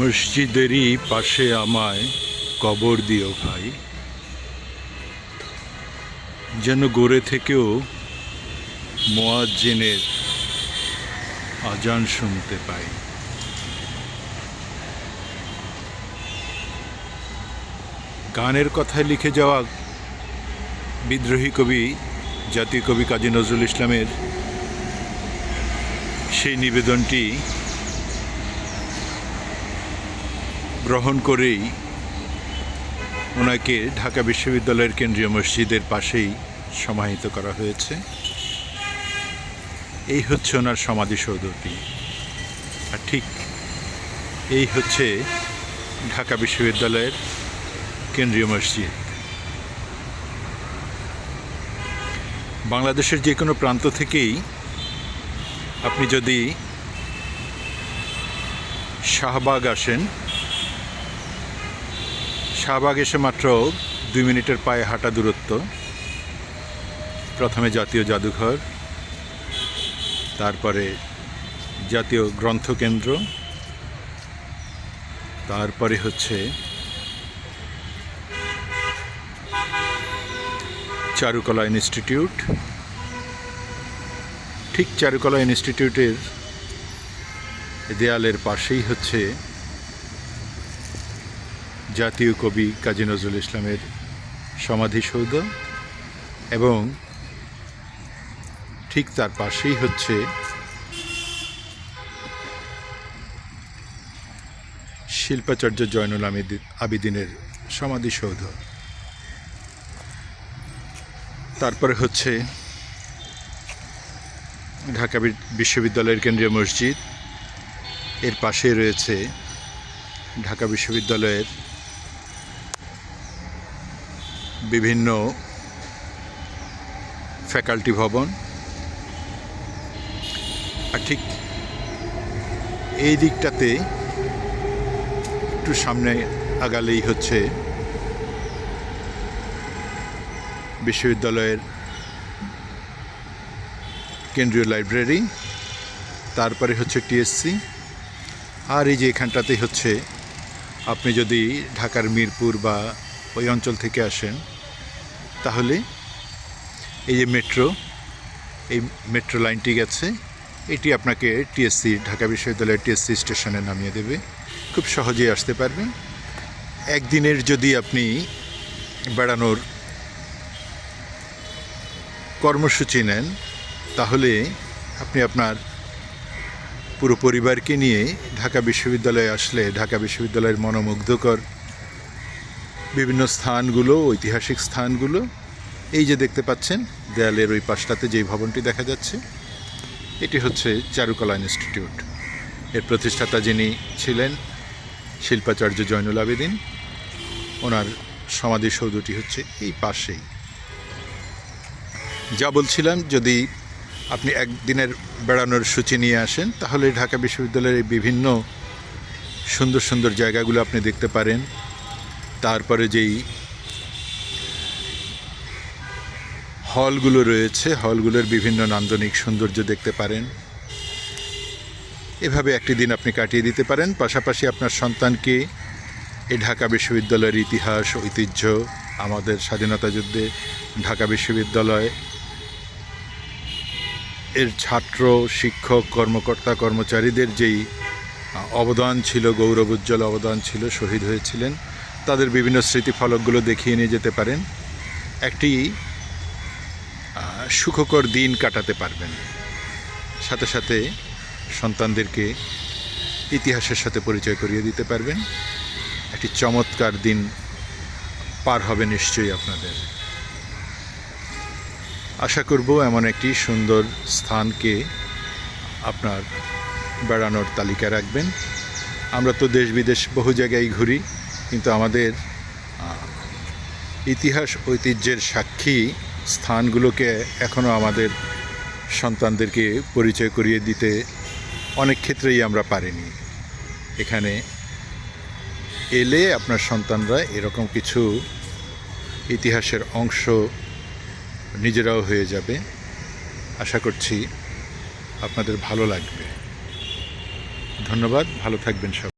মসজিদেরই পাশে আমায় কবর দিও ভাই। যেন গড়ে থেকেও মোয়াজ্জিনের আজান শুনতে পাই। গানের কথায় লিখে যাওয়া বিদ্রোহী কবি, জাতীয় কবি কাজী নজরুল ইসলামের সেই নিবেদনটি গ্রহণ করেই ওনাকে ঢাকা বিশ্ববিদ্যালয়ের কেন্দ্রীয় মসজিদের পাশেই সমাহিত করা হয়েছে। এই হচ্ছে ওনার সমাধিসৌধটি আর ঠিক এই হচ্ছে ঢাকা বিশ্ববিদ্যালয়ের কেন্দ্রীয় মসজিদ। বাংলাদেশের যে কোনো প্রান্ত থেকেই আপনি যদি শাহবাগ আসেন শাহবাগ এসে মাত্র দুই মিনিটের পায়ে হাঁটা দূরত্ব। প্রথমে জাতীয় জাদুঘর, তারপরে জাতীয় গ্রন্থকেন্দ্র, তারপরে হচ্ছে চারুকলা ইনস্টিটিউট। ঠিক চারুকলা ইনস্টিটিউটের দেয়ালের পাশেই হচ্ছে জাতীয় কবি কাজী নজরুল ইসলামের সমাধিসৌধ এবং ঠিক তার পাশেই হচ্ছে শিল্পাচার্য জয়নুল আবিদিনের সমাধিসৌধ। তারপরে হচ্ছে ঢাকা বিশ্ববিদ্যালয়ের কেন্দ্রীয় মসজিদ। এর পাশে রয়েছে ঢাকা বিশ্ববিদ্যালয়ের বিভিন্ন ফ্যাকাল্টি ভবন। আর ঠিক এই দিকটাতে একটু সামনে আগালেই হচ্ছে বিশ্ববিদ্যালয়ের কেন্দ্রীয় লাইব্রেরি, তারপরে হচ্ছে টিএসসি, আর এই যে এখানটাতেই হচ্ছে আপনি যদি ঢাকার মিরপুর বা ওই অঞ্চল থেকে আসেন তাহলে এই যে মেট্রো এই মেট্রো লাইনটি গেছে, এটি আপনাকে টিএসসি ঢাকা বিশ্ববিদ্যালয়ের টিএসসি স্টেশনে নামিয়ে দেবে। খুব সহজেই আসতে পারবেন। একদিনের যদি আপনি বেড়ানোর কর্মসূচি নেন, তাহলে আপনি আপনার পুরো পরিবারকে নিয়ে ঢাকা বিশ্ববিদ্যালয়ে আসলে ঢাকা বিশ্ববিদ্যালয়ের মনোমুগ্ধকর বিভিন্ন স্থানগুলো, ঐতিহাসিক স্থানগুলো। এই যে দেখতে পাচ্ছেন, দেয়ালের ওই পাশটাতে যেই ভবনটি দেখা যাচ্ছে, এটি হচ্ছে চারুকলা ইনস্টিটিউট। এর প্রতিষ্ঠাতা যিনি ছিলেন, শিল্পাচার্য জয়নুল আবেদিন। ওনার সমাধিসৌধটি হচ্ছে এই পাশেই। যা বলছিলাম, যদি আপনি একদিনের বেড়ানোর সূচি নিয়ে আসেন, তাহলে ঢাকা বিশ্ববিদ্যালয়ের বিভিন্ন সুন্দর সুন্দর জায়গাগুলো আপনি দেখতে পারেন। তারপরে যেই হলগুলো রয়েছে, হলগুলোর বিভিন্ন নান্দনিক সৌন্দর্য দেখতে পারেন। এভাবে একটি দিন আপনি কাটিয়ে দিতে পারেন। পাশাপাশি আপনার সন্তানকে এই ঢাকা বিশ্ববিদ্যালয়ের ইতিহাস, ঐতিহ্য, আমাদের স্বাধীনতা যুদ্ধে ঢাকা বিশ্ববিদ্যালয় এর ছাত্র, শিক্ষক, কর্মকর্তা, কর্মচারীদের যেই অবদান ছিল, গৌরবোজ্জ্বল অবদান ছিল, শহীদ হয়েছিলেন। তাদের বিভিন্ন স্মৃতিফলকগুলো দেখিয়ে নিয়ে যেতে পারেন। একটি সুখকর দিন কাটাতে পারবেন। সাথে সাথে সন্তানদেরকে ইতিহাসের সাথে পরিচয় করিয়ে দিতে পারবেন। একটি চমৎকার দিন পার হবে নিশ্চয়ই আপনাদের। আশা করব এমন একটি সুন্দর স্থানকে আপনার বেড়ানোর তালিকা রাখবেন। আমরা তো দেশ বিদেশ বহু জায়গায় ঘুরি। কিন্তু আমাদের ইতিহাস ঐতিহ্যের সাক্ষী স্থানগুলোকে এখনও আমাদের সন্তানদেরকে পরিচয় করিয়ে দিতে অনেক ক্ষেত্রেই আমরা পারিনি। এখানে এলে আপনার সন্তানরা এরকম কিছু ইতিহাসের অংশ নিজেরাও হয়ে যাবে। আশা করছি আপনাদের ভালো লাগবে। ধন্যবাদ, ভালো থাকবেন সব।